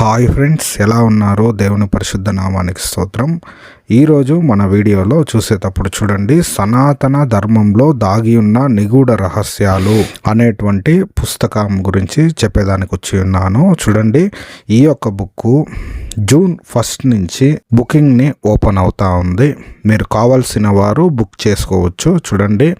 Hi friends ఎలా ఉన్నారో దేవుని పరిశుద్ధ నామానికి స్తోత్రం. ఈరోజు మన వీడియోలో చూసేటప్పుడు చూడండి సనాతన ధర్మంలో దాగి ఉన్న నిగూఢ రహస్యాలు అనేటువంటి పుస్తకం గురించి చెప్పేదానికి వచ్చి ఉన్నాను. చూడండి ఈ యొక్క బుక్ జూన్ ఫస్ట్ నుంచి బుకింగ్ని ఓపెన్ అవుతా ఉంది. మీరు కావాల్సిన వారు బుక్ చేసుకోవచ్చు. చూడండి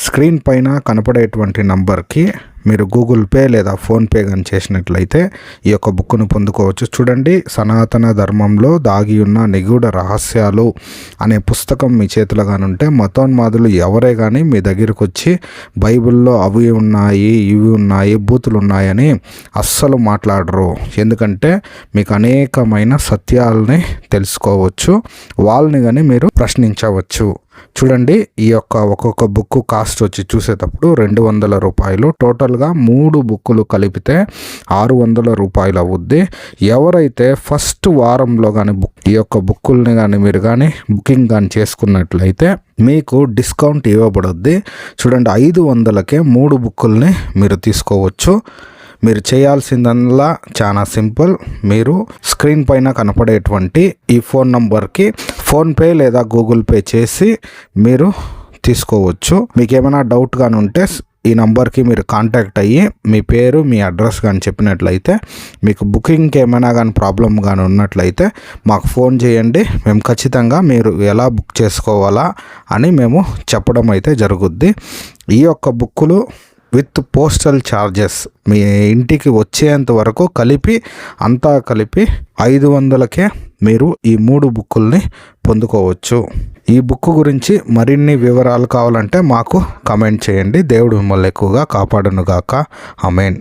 స్క్రీన్ పైన కనపడేటువంటి నంబర్కి మీరు గూగుల్ పే లేదా ఫోన్పే కానీ చేసినట్లయితే ఈ యొక్క బుక్ను పొందుకోవచ్చు. చూడండి సనాతన ధర్మంలో దాగి ఉన్న నిగూఢ రహస్యాలు అనే పుస్తకం మీ చేతిలో కానుంటే మతోన్మాదులు ఎవరే కానీ మీ దగ్గరకు వచ్చి బైబిల్లో అవి ఉన్నాయి ఇవి ఉన్నాయి బూతులు ఉన్నాయని అస్సలు మాట్లాడరు. ఎందుకంటే మీకు అనేకమైన సత్యాలని తెలుసుకోవచ్చు. వాళ్ళని కానీ మీరు ప్రశ్నించవచ్చు. చూడండి ఈ యొక్క ఒక్కొక్క బుక్ కాస్ట్ వచ్చి చూసేటప్పుడు రెండు వందల రూపాయలు. టోటల్గా మూడు బుక్కులు కలిపితే ఆరు వందల రూపాయలు అవుద్ది. ఎవరైతే ఫస్ట్ వారంలో కానీ బుక్ ఈ యొక్క బుక్కుల్ని కానీ మీరు కానీ బుకింగ్ కానీ చేసుకున్నట్లయితే మీకు డిస్కౌంట్ ఇవ్వబడుద్ది. చూడండి ఐదు వందలకే మూడు బుక్కుల్ని మీరు తీసుకోవచ్చు. మీరు చేయాల్సిందల్లా చాలా సింపుల్. మీరు స్క్రీన్ పైన కనపడేటువంటి ఈ ఫోన్ నంబర్కి ఫోన్పే లేదా గూగుల్ పే చేసి మీరు తీసుకోవచ్చు. మీకు ఏమైనా డౌట్ కానీ ఉంటే ఈ నంబర్కి మీరు కాంటాక్ట్ అయ్యి మీ పేరు మీ అడ్రస్ కానీ చెప్పినట్లయితే మీకు బుకింగ్కి ఏమైనా కానీ ప్రాబ్లం కానీ ఉన్నట్లయితే మాకు ఫోన్ చేయండి. మేము ఖచ్చితంగా మీరు ఎలా బుక్ చేసుకోవాలా అని మేము చెప్పడం అయితే జరుగుద్ది. ఈ యొక్క బుక్కులు విత్ పోస్టల్ ఛార్జెస్ మీ ఇంటికి వచ్చేంత వరకు కలిపి అంతా కలిపి ఐదు వందలకే మీరు ఈ మూడు బుక్కుల్ని పొందుకోవచ్చు. ఈ బుక్ గురించి మరిన్ని వివరాలు కావాలంటే మాకు కమెంట్ చేయండి. దేవుడు మిమ్మల్ని ఎక్కువగా కాపాడునుగాక. అమేన్